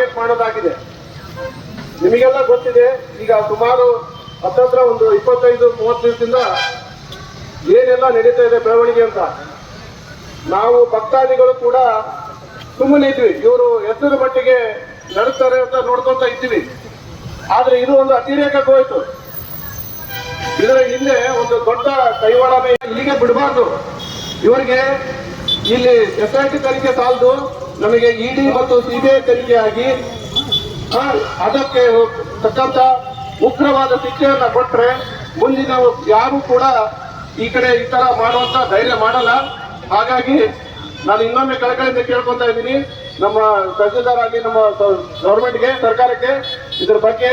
Target ಮಾಡೋದಾಗಿದೆ. ನಿಮಗೆಲ್ಲ ಗೊತ್ತಿದೆ, ಈಗ ಸುಮಾರು ಹತ್ತತ್ರ ಒಂದು ಇಪ್ಪತ್ತೈದು, ಮೂವತ್ತು ದಿವಸದಿಂದ ಏನೆಲ್ಲ ನಡೀತಾ ಇದೆ ಬೆಳವಣಿಗೆ ಅಂತ. ನಾವು ಭಕ್ತಾದಿಗಳು ಕೂಡ ಸುಮ್ಮನೆ ಇದ್ವಿ. ಇವರು ಎಷ್ಟರ ಮಟ್ಟಿಗೆ ನಡೆಸ್ತಾರೆ ಅಂತ ನೋಡ್ಕೊಂತ ಇದ್ದೀವಿ. ಆದ್ರೆ ಇದು ಒಂದು ಅತಿರೇಕಕ್ಕೆ ಹೋಯ್ತು. ಇದರ ಹಿಂದೆ ಒಂದು ದೊಡ್ಡ ಕೈವಾಡ ಇಲ್ಲಿಗೆ ಬಿಡಬಾರ್ದು. ಇವರಿಗೆ ಇಲ್ಲಿ ಎಸ್ ಐ ಟಿ ತನಿಖೆ ಸಾಲದು. ನಮಗೆ ಇಡಿ ಮತ್ತು ಸಿಬಿಐ ತನಿಖೆ ಆಗಿ ಆ, ಅದಕ್ಕೆ ತಕ್ಕಂತ ಉಗ್ರವಾದ ಶಿಕ್ಷೆಯನ್ನ ಕೊಟ್ರೆ ಮುಂದಿನ ಯಾರು ಕೂಡ ಈ ಕಡೆ ಈ ತರ ಮಾಡುವಂತ ಧೈರ್ಯ ಮಾಡಲ್ಲ. ಹಾಗಾಗಿ ನಾನು ಇನ್ನೊಮ್ಮೆ ಕಳಕಳಿಯಿಂದ ಕೇಳ್ಕೊತಾ ಇದ್ದೀನಿ. ನಮ್ಮ ತಹಸೀಲ್ದಾರ್ ಆಗಿ ನಮ್ಮ ಗೌರ್ಮೆಂಟ್ಗೆ ಸರ್ಕಾರಕ್ಕೆ ಇದ್ರ ಬಗ್ಗೆ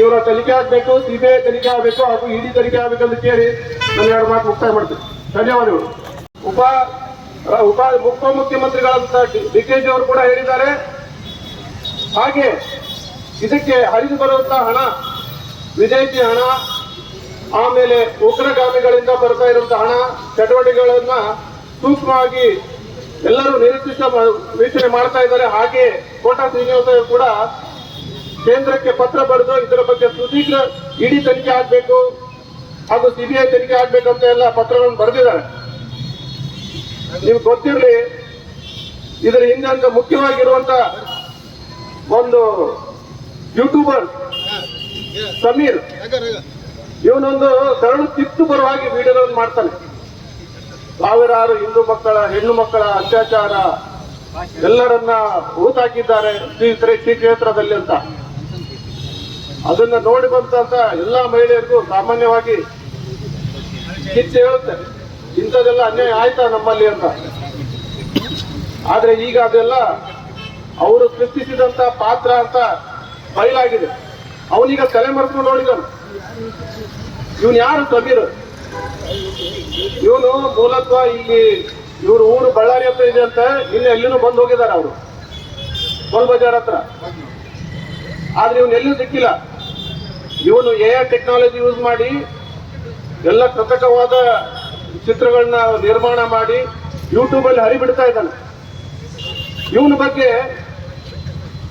ಇವರ ತನಿಖೆ ಆಗ್ಬೇಕು ಸಿಬಿಐ ತನಿಖೆ ಆಗಬೇಕು ಹಾಗೂ ಇಡಿ ತನಿಖೆ ಆಗ್ಬೇಕಂತ ಕೇಳಿ ನಾನು ಎರಡು ಮಾತು ಮುಕ್ತಾಯ ಮಾಡ್ತೀನಿ. ಧನ್ಯವಾದಗಳು. ಉಪ ಉಪ, ಉಪಮುಖ್ಯಮಂತ್ರಿಗಳಂತ ಡಿ ಕೆ ಜಿ ಅವರು ಕೂಡ ಹೇಳಿದ್ದಾರೆ. ಹಾಗೆ ಇದಕ್ಕೆ ಹರಿದು ಬರುವಂತಹ ಹಣ, ವಿದೇಶಿ ಹಣ, ಆಮೇಲೆ ಉಗ್ರಗಾಮಿಗಳಿಂದ ಬರ್ತಾ ಇರುವಂತಹ ಹಣ, ಚಟುವಟಿಕೆಗಳನ್ನ ಸೂಕ್ಷ್ಮವಾಗಿ ಎಲ್ಲರೂ ನಿರೀಕ್ಷಿತ ವೀಕ್ಷಣೆ ಮಾಡ್ತಾ ಇದ್ದಾರೆ. ಹಾಗೆ ಕೋಟಾ ಶ್ರೀನಿವಾಸ ಕೂಡ ಕೇಂದ್ರಕ್ಕೆ ಪತ್ರ ಬರೆದು ಇದರ ಬಗ್ಗೆ ಸುದೀರ್ಘ ಇಡಿ ತನಿಖೆ ಆಗ್ಬೇಕು ಹಾಗೂ ಸಿಬಿಐ ತನಿಖೆ ಆಗ್ಬೇಕಂತ ಎಲ್ಲ ಪತ್ರಗಳನ್ನು ಬರೆದಿದ್ದಾರೆ. ನಿಮ್ಗೆ ಗೊತ್ತಿರಲಿ, ಇದರ ಹಿಂದೆ ಮುಖ್ಯವಾಗಿರುವಂತ ಒಂದು ಯೂಟ್ಯೂಬರ್ ಸಮೀರ್. ಇವನೊಂದು ಕರಳು ತಿತ್ತು ಬರುವಾಗಿ ವಿಡಿಯೋಗಳನ್ನು ಮಾಡ್ತಾನೆ. ಸಾವಿರಾರು ಹಿಂದೂ ಮಕ್ಕಳ, ಹೆಣ್ಣು ಮಕ್ಕಳ ಅತ್ಯಾಚಾರ ಎಲ್ಲರನ್ನ ಶ್ರೀ ಶ್ರೀ ಕ್ಷೇತ್ರದಲ್ಲಿ ಅಂತ. ಅದನ್ನ ನೋಡಿ ಬಂತ ಎಲ್ಲಾ ಮಹಿಳೆಯರಿಗೂ ಸಾಮಾನ್ಯವಾಗಿ ಕಿಚ್ಚು ಹೇಳುತ್ತೆ. ಇಂಥದೆಲ್ಲ ಅನ್ಯಾಯ ಆಯ್ತಾ ನಮ್ಮಲ್ಲಿ ಅಂತ? ಆದ್ರೆ ಈಗ ಅದೆಲ್ಲ ಅವರು ಸೃಷ್ಟಿಸಿದಂತ ಪಾತ್ರ ಅಂತ ಬಯಲಾಗಿದೆ. ಅವನೀಗ ತಲೆ ಮರೆಸ್ಕೊಂಡು ನೋಡಿದನು ಇವನು ಯಾರು ಕಬೀರ್ ಇವನು ಮೂಲತ್ವ ಇಲ್ಲಿ ಇವ್ರ ಊರು ಬಳ್ಳಾರಿ ಹತ್ರ ಇದೆ ಅಂತ ಇನ್ನು ಎಲ್ಲಿನೂ ಬಂದು ಹೋಗಿದ್ದಾರೆ ಅವರು. ಗೋಲ್ ಬಜಾರ್ ಹತ್ರ. ಆದ್ರೆ ಇವನು ಎಲ್ಲೂ ಸಿಕ್ಕಿಲ್ಲ. ಇವನು ಎ ಟೆಕ್ನಾಲಜಿ ಯೂಸ್ ಮಾಡಿ ಎಲ್ಲ ಕೃತಕವಾದ ಚಿತ್ರಗಳನ್ನ ನಿರ್ಮಾಣ ಮಾಡಿ ಯೂಟ್ಯೂಬ್ ಅಲ್ಲಿ ಹರಿಬಿಡ್ತಾ ಇದ್ದಾನೆ. ಇವನ ಬಗ್ಗೆ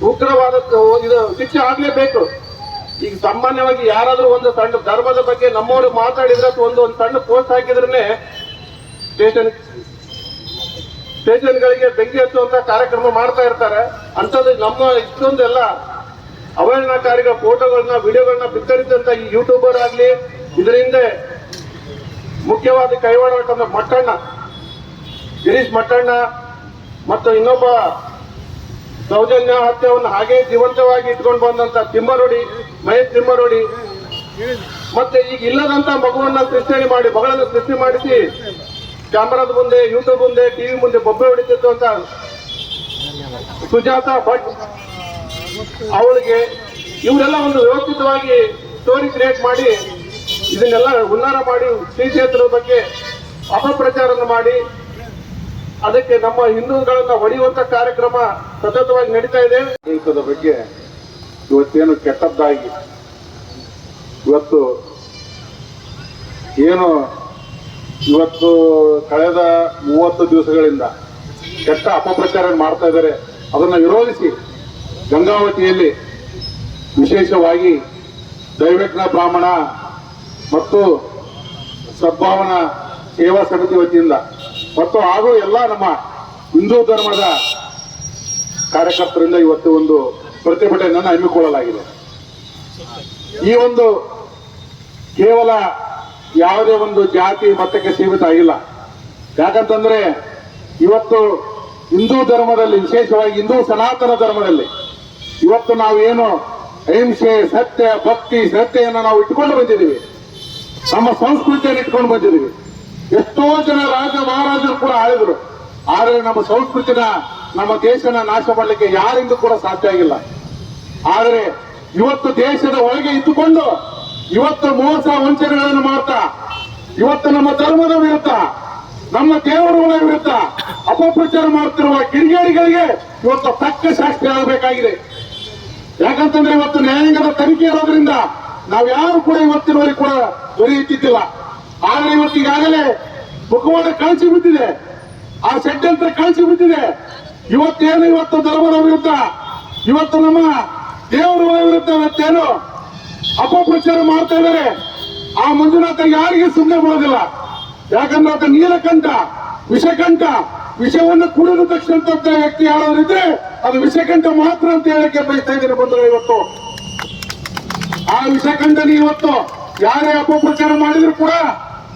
ಉಗ್ರವಾದ, ಇದು ಶಿಕ್ಷೆ ಆಗ್ಲೇಬೇಕು. ಈಗ ಸಾಮಾನ್ಯವಾಗಿ ಯಾರಾದ್ರೂ ಒಂದು ಸಣ್ಣ ಧರ್ಮದ ಬಗ್ಗೆ ನಮ್ಮವರು ಮಾತಾಡಿದ್ರೆ ಅಥವಾ ಒಂದು ಒಂದು ಸಣ್ಣ ಪೋಸ್ಟ್ ಹಾಕಿದ್ರೆ ಸ್ಟೇಷನ್ ಸ್ಟೇಷನ್ಗಳಿಗೆ ಬೆಂಕಿ ಹಚ್ಚುವಂತ ಕಾರ್ಯಕ್ರಮ ಮಾಡ್ತಾ ಇರ್ತಾರೆ. ಅಂಥದ್ದು ನಮ್ಮ ಇಷ್ಟೊಂದೆಲ್ಲ ಅವಹೇಳನಕಾರಿಗಳ ಫೋಟೋಗಳನ್ನ ವಿಡಿಯೋಗಳನ್ನ ಬಿತ್ತರಿಸಿದಂತ ಈ ಯೂಟ್ಯೂಬರ್ ಆಗ್ಲಿ ಇದರ ಮುಖ್ಯವಾದ ಕೈವಾಡ ಅಂತಂದ್ರೆ ಮಟ್ಟಣ್ಣ ಗಿರೀಶ್ ಮಟ್ಟಣ್ಣ ಮತ್ತು ಇನ್ನೊಬ್ಬ ಸೌಜನ್ಯ ಹತ್ಯವನ್ನು ಹಾಗೆ ಜೀವಂತವಾಗಿ ಇಟ್ಕೊಂಡು ಬಂದಂತ ತಿಮ್ಮರೋಡಿ, ಮಹೇಶ್ ತಿಮ್ಮರುಡಿ, ಮತ್ತೆ ಈಗ ಇಲ್ಲದಂತ ಮಗುವನ್ನ ಸೃಷ್ಟಿ ಮಾಡಿ, ಮಗಳನ್ನು ಸೃಷ್ಟಿ ಮಾಡಿಸಿ, ಕ್ಯಾಮರಾದ ಮುಂದೆ ಯೂಟ್ಯೂಬ್ ಮುಂದೆ ಟಿವಿ ಮುಂದೆ ಬೊಬ್ಬೆ ಹೊಡಿತಿತ್ತು ಅಂತ ಸುಜಾತ ಭಟ್ ಅವಳಿಗೆ ಇವರೆಲ್ಲ ಒಂದು ವ್ಯವಸ್ಥಿತವಾಗಿ ಸ್ಟೋರಿ ಕ್ರಿಯೇಟ್ ಮಾಡಿ ಇದನ್ನೆಲ್ಲ ಉನ್ನಾರ ಮಾಡಿ ಶ್ರೀ ಕ್ಷೇತ್ರದ ಬಗ್ಗೆ ಅಪಪ್ರಚಾರವನ್ನು ಮಾಡಿ ಅದಕ್ಕೆ ನಮ್ಮ ಹಿಂದೂಗಳನ್ನ ಹೊಡೆಯುವಂತ ಕಾರ್ಯಕ್ರಮ ಸತತವಾಗಿ ನಡೀತಾ ಇದೆ. ಬಗ್ಗೆ ಇವತ್ತೇನು ಕೆಟ್ಟದ್ದಾಗಿ ಇವತ್ತು ಏನು ಇವತ್ತು ಕಳೆದ ಮೂವತ್ತು ದಿವಸಗಳಿಂದ ಕೆಟ್ಟ ಅಪಪ್ರಚಾರ ಮಾಡ್ತಾ ಇದ್ದಾರೆ. ಅದನ್ನ ವಿರೋಧಿಸಿ ಗಂಗಾವತಿಯಲ್ಲಿ ವಿಶೇಷವಾಗಿ ದೈವಜ್ಞ ಬ್ರಾಹ್ಮಣ ಮತ್ತು ಸದ್ಭಾವನಾ ಸೇವಾ ಸಮಿತಿ ವತಿಯಿಂದ ಮತ್ತು ಹಾಗೂ ಎಲ್ಲ ನಮ್ಮ ಹಿಂದೂ ಧರ್ಮದ ಕಾರ್ಯಕರ್ತರಿಂದ ಇವತ್ತು ಒಂದು ಪ್ರತಿಭಟನೆಯನ್ನು ಹಮ್ಮಿಕೊಳ್ಳಲಾಗಿದೆ. ಈ ಒಂದು ಕೇವಲ ಯಾವುದೇ ಒಂದು ಜಾತಿ ಮತಕ್ಕೆ ಸೀಮಿತ ಆಗಿಲ್ಲ. ಯಾಕಂತಂದ್ರೆ ಇವತ್ತು ಹಿಂದೂ ಧರ್ಮದಲ್ಲಿ, ವಿಶೇಷವಾಗಿ ಹಿಂದೂ ಸನಾತನ ಧರ್ಮದಲ್ಲಿ ಇವತ್ತು ನಾವೇನು ಅಹಿಂಸೆ, ಸತ್ಯ, ಭಕ್ತಿ, ಶ್ರದ್ಧೆಯನ್ನು ನಾವು ಇಟ್ಕೊಂಡು ಬಂದಿದ್ದೀವಿ. ನಮ್ಮ ಸಂಸ್ಕೃತಿಯನ್ನು ಇಟ್ಕೊಂಡು ಬಂದಿದ್ದೀವಿ. ಎಷ್ಟೋ ಜನ ರಾಜ ಮಹಾರಾಜರು ಕೂಡ ಆಳಿದ್ರು. ಆದರೆ ನಮ್ಮ ಸಂಸ್ಕೃತಿನ, ನಮ್ಮ ದೇಶನ ನಾಶ ಮಾಡಲಿಕ್ಕೆ ಯಾರಿಂದ ಕೂಡ ಸಾಧ್ಯ ಆಗಿಲ್ಲ. ಆದರೆ ಇವತ್ತು ದೇಶದ ಒಳಗೆ ಇದ್ದುಕೊಂಡು ಇವತ್ತು ಮೋಸ ವಂಚನೆಗಳನ್ನು ಮಾಡ್ತಾ, ಇವತ್ತು ನಮ್ಮ ಧರ್ಮದ ವಿರುದ್ಧ, ನಮ್ಮ ದೇವರುಗಳ ವಿರುದ್ಧ ಅಪಪ್ರಚಾರ ಮಾಡುತ್ತಿರುವ ಕಿಡಿಗೇಡಿಗಳಿಗೆ ಇವತ್ತು ತಕ್ಕ ಶಾಸ್ತಿ ಆಗಬೇಕಾಗಿದೆ. ಯಾಕಂತಂದ್ರೆ ಇವತ್ತು ನ್ಯಾಯಾಂಗದ ತನಿಖೆ ಇರೋದ್ರಿಂದ ನಾವು ಯಾರು ಕೂಡ ಇವತ್ತಿನವರೆಗೆ ಕೂಡ ದೊರೆಯುತ್ತಿದ್ದಿಲ್ಲ. ಆದ್ರೆ ಇವತ್ತು ಈಗಾಗಲೇ ಮುಖವಾಡ ಕಳಿಸಿ ಬಿದ್ದಿದೆ. ಆ ಷಡ್ಯಂತ್ರ ಕಳಿಸಿ ಬಿದ್ದಿದೆ. ಇವತ್ತೇನು, ಇವತ್ತು ಧರ್ಮದ ವಿರುದ್ಧ? ಇವತ್ತು ನಮ್ಮ ದೇವರ ವಿರುದ್ಧ ಇವತ್ತೇನು ಅಪಪ್ರಚಾರ ಮಾಡ್ತಾ ಇದ್ದಾರೆ. ಆ ಮಂಜುನಾಥ ಯಾರಿಗೆ ಸುಮ್ಮನೆ ಬಿಡೋದಿಲ್ಲ ಯಾಕಂದ್ರೆ ಆತ ನೀಲಕಂಠ, ವಿಷಕಂಠ, ವಿಷವನ್ನು ಕುಡಿದ ತಕ್ಷಣ ವ್ಯಕ್ತಿ ಯಾರಾದ್ರಿದ್ರೆ ಅದು ವಿಷಕಂಠ ಮಾತ್ರ ಅಂತ ಹೇಳಕ್ಕೆ ಬಯಸ್ತಾ ಇದ್ದೀರಿ ಬಂದ್ರೆ ಇವತ್ತು. ಆ ವಿಷಕಂಠನಿ ಇವತ್ತು ಯಾರೇ ಅಪಪ್ರಚಾರ ಮಾಡಿದ್ರು ಕೂಡ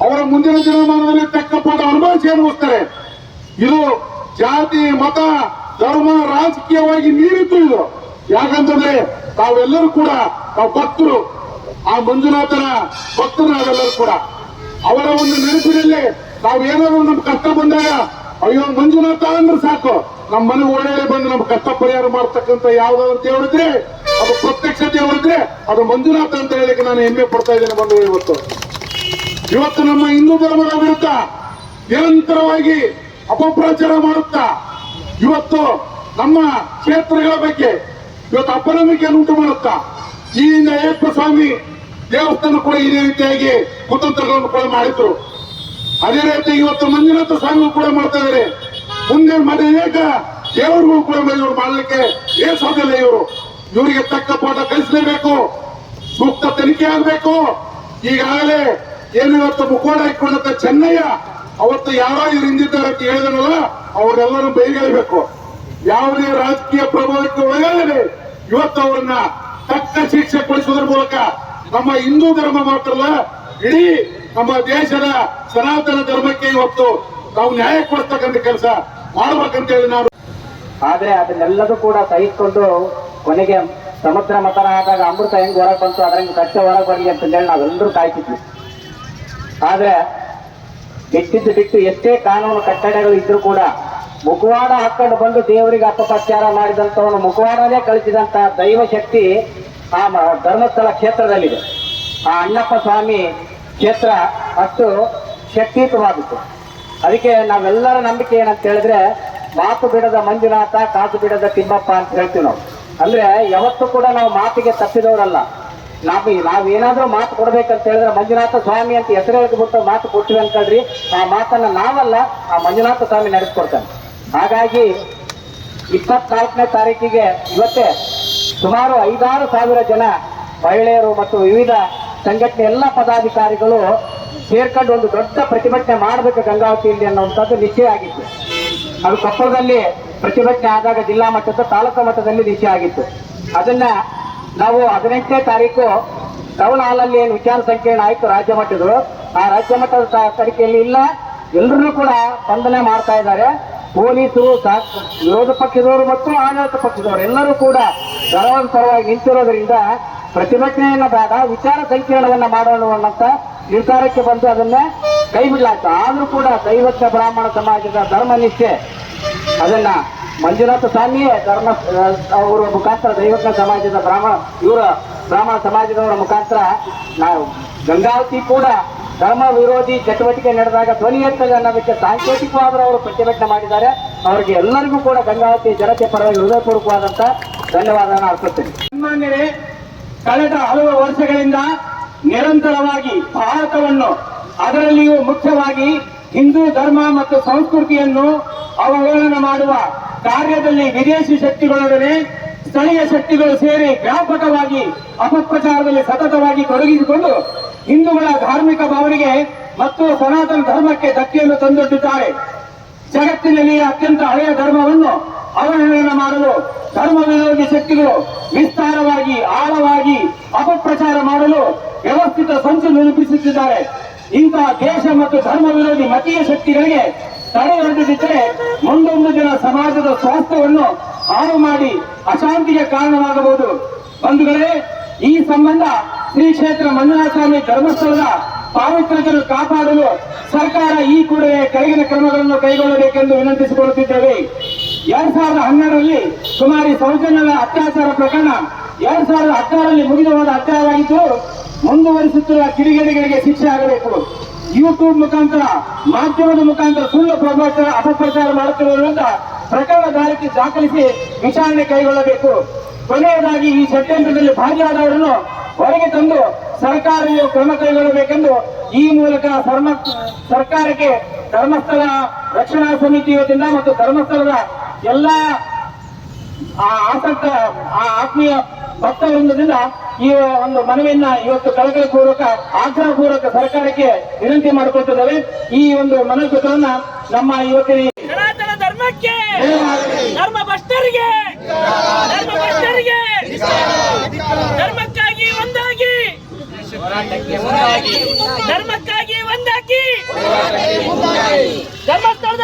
ಅವರ ಮುಂದಿನ ದಿನಮಾನದಲ್ಲಿ ತಕ್ಕ ಪಾಠ ಅನುಭವಿಸಿ ಅನುಭವಿಸ್ತಾರೆ ಇದು ಜಾತಿ, ಮತ, ಧರ್ಮ, ರಾಜಕೀಯವಾಗಿ ಮೀರಿತು ಇದು. ಯಾಕಂತಂದ್ರೆ ತಾವೆಲ್ಲರೂ ಕೂಡ ತಾವು ಭಕ್ತರು. ಆ ಮಂಜುನಾಥನ ಭಕ್ತರು ನಾವೆಲ್ಲರೂ ಕೂಡ. ಅವರ ಒಂದು ನೆನಪಿನಲ್ಲಿ ನಾವೇನಾದ್ರು ನಮ್ ಕಷ್ಟ ಬಂದಾಗ, ಅಯ್ಯೋ ಮಂಜುನಾಥ ಅಂದ್ರೆ ಸಾಕು. ನಮ್ಮ ಮನೆ ಒಳ್ಳೆ ಬಂದು ನಮ್ಮ ಕಷ್ಟ ಪರಿಹಾರ ಮಾಡ್ತಕ್ಕಂಥ ಯಾವ್ದಾದ್ರು ಹೇಳಿದ್ರೆ, ಅದು ಪ್ರತ್ಯಕ್ಷ ದೇವರಿದ್ರೆ ಅದು ಮಂಜುನಾಥ ಅಂತ ಹೇಳಿಕ್ಕೆ ನಾನು ಹೆಮ್ಮೆ ಪಡ್ತಾ ಇದ್ದೇನೆ ಬಂದು ಇವತ್ತು. ಇವತ್ತು ನಮ್ಮ ಹಿಂದೂ ಧರ್ಮದ ವಿರುದ್ಧ ನಿರಂತರವಾಗಿ ಅಪಪ್ರಚಾರ ಮಾಡುತ್ತಾ, ಇವತ್ತು ನಮ್ಮ ಕ್ಷೇತ್ರಗಳ ಬಗ್ಗೆ ಇವತ್ತು ಅಪನಂಬಿಕೆಯನ್ನು ಉಂಟು ಮಾಡುತ್ತಾ ಈ ಅಯ್ಯಪ್ಪ ಸ್ವಾಮಿ ದೇವಸ್ಥಾನ ಕೂಡ ಇದೇ ರೀತಿಯಾಗಿ ಕುತಂತ್ರಗಳನ್ನು ಕೂಡ ಮಾಡಿದ್ರು. ಅದೇ ರೀತಿ ಇವತ್ತು ಮಂಜುನಾಥ ಸ್ವಾಮಿ ಕೂಡ ಮಾಡ್ತಾ ಇದ್ದಾರೆ. ಮುಂದೆ ಮನೆ ಏಕ ದೇವರಿಗೂ ಕೂಡ ಇವರು ಮಾಡಲಿಕ್ಕೆ ಇಲ್ಲ ಇವರು. ಇವರಿಗೆ ತಕ್ಕ ಪಾಠ ಕಲಿಸಲೇಬೇಕು. ಸೂಕ್ತ ತನಿಖೆ ಆಗಬೇಕು. ಈಗಾಗಲೇ ಏನಿವತ್ತು ಮುಖವಾಡ ಇಟ್ಕೊಂಡಂತ ಚೆನ್ನಯ್ಯ, ಅವತ್ತು ಯಾರೋ ಇವ್ರು ಹಿಂದಿದ್ದಾರೆ ಅಂತ ಹೇಳಿದ್ರಲ್ಲ, ಅವರೆಲ್ಲರೂ ಬೈಗೈಬೇಕು ಯಾವುದೇ ರಾಜಕೀಯ ಪ್ರಭಾವಕ್ಕೆ ಒಳಗಾಗದೆ ಇವತ್ತು ಅವರನ್ನ ತಕ್ಕ ಶಿಕ್ಷೆ ಕೊಡಿಸುವುದರ ಮೂಲಕ ನಮ್ಮ ಹಿಂದೂ ಧರ್ಮ ಮಾತ್ರ ಅಲ್ಲ ಇಡೀ ನಮ್ಮ ದೇಶದ ಸನಾತನ ಧರ್ಮಕ್ಕೆ ಇವತ್ತು ನಾವು ನ್ಯಾಯ ಕೊಡ್ತಕ್ಕಂಥ ಕೆಲಸ ಮಾಡ್ಬೇಕಂತ ಹೇಳಿ ನಾವು ಆದ್ರೆ ಅದನ್ನೆಲ್ಲದೂ ಕೂಡ ಸಹಿಸಿಕೊಂಡು ಕೊನೆಗೆ ಸಮುದ್ರ ಮತನ ಆದಾಗ ಅಮೃತ ಹೆಂಗ್ ಹೊರಗೆ ಬಂತು, ಅದ್ರಂಗ್ ಕಷ್ಟ ಹೊರಗೆ ಬರಲಿ ಹೇಳಿ ನಾವೆಲ್ಲರೂ ಕಾಯ್ತಿದ್ವಿ. ಆದ್ರೆ ಬಿಟ್ಟಿದ್ದು ಬಿಟ್ಟು ಎಷ್ಟೇ ಕಾನೂನು ಕಟ್ಟಡಗಳು ಇದ್ರೂ ಕೂಡ ಮುಖವಾಡ ಹಾಕೊಂಡು ಬಂದು ದೇವರಿಗೆ ಅಪಪ್ರಚಾರ ಮಾಡಿದಂಥವನು ಮುಖವಾಡನೇ ಕಳಿಸಿದಂತ ದೈವ ಶಕ್ತಿ ಆ ಧರ್ಮಸ್ಥಳ ಕ್ಷೇತ್ರದಲ್ಲಿದೆ. ಆ ಅಣ್ಣಪ್ಪ ಸ್ವಾಮಿ ಕ್ಷೇತ್ರ ಅಷ್ಟು ಶಕ್ತಿಯುತವಾದದ್ದು ಅದಕ್ಕೆ ನಾವೆಲ್ಲರ ನಂಬಿಕೆ ಏನಂತ ಹೇಳಿದ್ರೆ, ಮಾತು ಬಿಡದ ಮಂಜುನಾಥ ಕಾಸು ಬಿಡದ ತಿಮ್ಮಪ್ಪ ಅಂತ ಹೇಳ್ತೀವಿ ನಾವು. ಅಂದ್ರೆ ಯಾವತ್ತೂ ಕೂಡ ನಾವು ಮಾತಿಗೆ ತಪ್ಪಿದವರಲ್ಲ. ನಾವು ನಾವೇನಾದ್ರೂ ಮಾತು ಕೊಡ್ಬೇಕಂತ ಹೇಳಿದ್ರೆ ಮಂಜುನಾಥ ಸ್ವಾಮಿ ಅಂತ ಹೆಸರು ಹೇಳ್ಬಿಟ್ಟು ಮಾತು ಕೊಟ್ಟಿವಿ ಅಂತೇಳ್ರಿ ಆ ಮಾತನ್ನ ನಾವಲ್ಲ, ಆ ಮಂಜುನಾಥ ಸ್ವಾಮಿ ನಡೆಸ್ಕೊಡ್ತಾನೆ. ಹಾಗಾಗಿ ಇಪ್ಪತ್ನಾಲ್ಕನೇ ತಾರೀಕಿಗೆ ಇವತ್ತೇ ಸುಮಾರು ಐದಾರು ಸಾವಿರ ಜನ ಮಹಿಳೆಯರು ಮತ್ತು ವಿವಿಧ ಸಂಘಟನೆ ಎಲ್ಲ ಪದಾಧಿಕಾರಿಗಳು ಸೇರ್ಕೊಂಡು ಒಂದು ದೊಡ್ಡ ಪ್ರತಿಭಟನೆ ಮಾಡಬೇಕು ಗಂಗಾವತಿಯಲ್ಲಿ ಅನ್ನುವಂಥದ್ದು ನಿಶ್ಚಯ ಆಗಿತ್ತು. ಅದು ಕೊಪ್ಪಳದಲ್ಲಿ ಪ್ರತಿಭಟನೆ ಆದಾಗ ಜಿಲ್ಲಾ ಮಟ್ಟದ, ತಾಲೂಕು ಮಟ್ಟದಲ್ಲಿ ನಿಶ್ಚಯ ಆಗಿತ್ತು. ಅದನ್ನ ನಾವು ಹದಿನೆಂಟನೇ ತಾರೀಕು ಟೌನ್ ಹಾಲಲ್ಲಿ ಏನು ವಿಚಾರ ಸಂಕಿರಣ ಆಯಿತು ರಾಜ್ಯ ಮಟ್ಟದ್ದು. ಆ ರಾಜ್ಯ ಮಟ್ಟದ ತನಿಖೆಯಲ್ಲಿ ಇಲ್ಲ. ಎಲ್ಲರೂ ಕೂಡ ಸ್ಪಂದನೆ ಮಾಡ್ತಾ ಇದ್ದಾರೆ. ಪೊಲೀಸರು ವಿರೋಧ ಪಕ್ಷದವರು ಮತ್ತು ಆಡಳಿತ ಪಕ್ಷದವರು ಎಲ್ಲರೂ ಕೂಡ ಪರವಾಗಿ ನಿಂತಿರೋದ್ರಿಂದ ಪ್ರತಿಭಟನೆಯನ್ನು ಬೇಡ ವಿಚಾರ ಸಂಕೀರ್ಣವನ್ನು ಮಾಡೋಣ ನಿರ್ಧಾರಕ್ಕೆ ಬಂದು ಅದನ್ನ ಕೈ ಬಿಡಲಾಯ್ತು. ಆದ್ರೂ ಕೂಡ ದೈವಜ್ಞ ಬ್ರಾಹ್ಮಣ ಸಮಾಜದ ಧರ್ಮ ನಿಷ್ಠೆ. ಅದನ್ನ ಮಂಜುನಾಥ ಸ್ವಾಮಿಯೇ ಧರ್ಮ ಅವರ ಮುಖಾಂತರ ದೈವತ್ತ ಸಮಾಜದ ಬ್ರಾಹ್ಮಣ, ಇವರ ಬ್ರಾಹ್ಮಣ ಸಮಾಜದವರ ಮುಖಾಂತರ ನಾವು ಗಂಗಾವತಿ ಕೂಡ ಧರ್ಮ ವಿರೋಧಿ ಚಟುವಟಿಕೆ ನಡೆದಾಗ ಧ್ವನಿ ಎತ್ತದೆ ಅನ್ನೋದಕ್ಕೆ ಸಾಂಕೇತಿಕವಾದರೂ ಅವರು ಪ್ರತಿಭಟನೆ ಮಾಡಿದ್ದಾರೆ. ಅವರಿಗೆ ಎಲ್ಲರಿಗೂ ಕೂಡ ಗಂಗಾವತಿ ಜನತೆ ಪರವಾಗಿ ಹೃದಯಪೂರ್ವಕವಾದಂತಹ ಧನ್ಯವಾದ ಅರ್ಪಿಸ್ತೇನೆ. ಕಳೆದ ಹಲವು ವರ್ಷಗಳಿಂದ ನಿರಂತರವಾಗಿ ಭಾರತವನ್ನು ಅದರಲ್ಲಿಯೂ ಮುಖ್ಯವಾಗಿ ಹಿಂದೂ ಧರ್ಮ ಮತ್ತು ಸಂಸ್ಕೃತಿಯನ್ನು ಅವಹೇಳನ ಮಾಡುವ ಕಾರ್ಯದಲ್ಲಿ ವಿದೇಶಿ ಶಕ್ತಿಗಳೊಡನೆ ಸ್ಥಳೀಯ ಶಕ್ತಿಗಳು ಸೇರಿ ವ್ಯಾಪಕವಾಗಿ ಅಪಪ್ರಚಾರದಲ್ಲಿ ಸತತವಾಗಿ ತೊಡಗಿಸಿಕೊಂಡು ಹಿಂದೂಗಳ ಧಾರ್ಮಿಕ ಭಾವನೆಗೆ ಮತ್ತು ಸನಾತನ ಧರ್ಮಕ್ಕೆ ಧಕ್ಕೆಯನ್ನು ತಂದೊಡ್ಡಿದ್ದಾರೆ ಜಗತ್ತಿನಲ್ಲಿ ಅತ್ಯಂತ ಹಳೆಯ ಧರ್ಮವನ್ನು ಅವಹೇಳನ ಮಾಡಲು ಧರ್ಮ ವಿರೋಧಿ ಶಕ್ತಿಗಳು ವಿಸ್ತಾರವಾಗಿ, ಆಳವಾಗಿ ಅಪಪ್ರಚಾರ ಮಾಡಲು ವ್ಯವಸ್ಥಿತ ಸಂಚು ನಿರೂಪಿಸುತ್ತಿದ್ದಾರೆ. ಇಂತಹ ದೇಶ ಮತ್ತು ಧರ್ಮ ವಿರೋಧಿ ಮತೀಯ ಶಕ್ತಿಗಳಿಗೆ ತಡೆಯೊಡ್ಡದಿದ್ದರೆ ಮುಂದೊಂದು ದಿನ ಸಮಾಜದ ಸ್ವಾಸ್ಥ್ಯವನ್ನು ಹಾಳು ಮಾಡಿ ಅಶಾಂತಿಗೆ ಕಾರಣವಾಗಬಹುದು. ಬಂಧುಗಳೇ, ಈ ಸಂಬಂಧ ಶ್ರೀ ಕ್ಷೇತ್ರ ಮಂಜುನಾಥ ಧರ್ಮಸ್ಥಳದ ಪಾವಿತ್ರ್ಯತೆಯನ್ನು ಕಾಪಾಡಲು ಸರ್ಕಾರ ಈ ಕೂಡಲೇ ಕೈಗಿನ ಕ್ರಮಗಳನ್ನು ಕೈಗೊಳ್ಳಬೇಕೆಂದು ವಿನಂತಿಸಿಕೊಳ್ಳುತ್ತಿದ್ದೇವೆ. ಎರಡ್ ಸಾವಿರದ ಹನ್ನೆರಡರಲ್ಲಿ ಸುಮಾರು ಸೌಜನ್ಯದ ಅತ್ಯಾಚಾರ ಪ್ರಕರಣ ಎರಡ್ ಸಾವಿರದ ಹದಿನಾರರಲ್ಲಿ ಮುಗಿದು ಹೋದ ಮುಂದುವರಿಸುತ್ತಿರುವ ಕಿಡಿಗೇಡಿಗಳಿಗೆ ಶಿಕ್ಷೆ ಆಗಬೇಕು. ಯೂಟ್ಯೂಬ್ ಮುಖಾಂತರ, ಮಾಧ್ಯಮದ ಮುಖಾಂತರ ಸುಳ್ಳು ಪ್ರಚಾರ ಅಪಪ್ರಚಾರ ಮಾಡುತ್ತಿರುವುದರಿಂದ ಪ್ರಕರಣ ದಾಖಲಿಸಿ ದಾಖಲಿಸಿ ವಿಚಾರಣೆ ಕೈಗೊಳ್ಳಬೇಕು. ಕೊನೆಯದಾಗಿ ಈ ಷಡ್ಯಂತ್ರದಲ್ಲಿ ಭಾಗಿಯಾದವರನ್ನು ಹೊರಗೆ ತಂದು ಸರ್ಕಾರವು ಕ್ರಮ ಕೈಗೊಳ್ಳಬೇಕೆಂದು ಈ ಮೂಲಕ ಸರ್ಕಾರಕ್ಕೆ ಧರ್ಮಸ್ಥಳ ರಕ್ಷಣಾ ಸಮಿತಿ ವತಿಯಿಂದ ಮತ್ತು ಧರ್ಮಸ್ಥಳದ ಎಲ್ಲ ಆ ಆಸಕ್ತ ಆ ಭಕ್ತವೃಂದದಿಂದ ಈ ಒಂದು ಮನವಿಯನ್ನ ಇವತ್ತು ಕಳಕಳಿ ಪೂರ್ವಕ ಆಗ್ರಹ ಪೂರ್ವಕ ಸರ್ಕಾರಕ್ಕೆ ವಿನಂತಿ ಮಾಡಿಕೊಳ್ತಿದ್ದೇವೆ. ಈ ಒಂದು ಮನವಿ ಪತ್ರವನ್ನ ನಮ್ಮ ಇವತ್ತಿನ ಸನಾತನ ಧರ್ಮಕ್ಕೆ ಧರ್ಮ ಭ್ರಷ್ಟರಿಗೆ ಧರ್ಮ ಭ್ರಷ್ಟರಿಗೆ ಧರ್ಮಕ್ಕಾಗಿ ಒಂದಾಗಿ ಧರ್ಮಕ್ಕಾಗಿ ಒಂದಾಗಿ. ಧರ್ಮಸ್ಥಳದ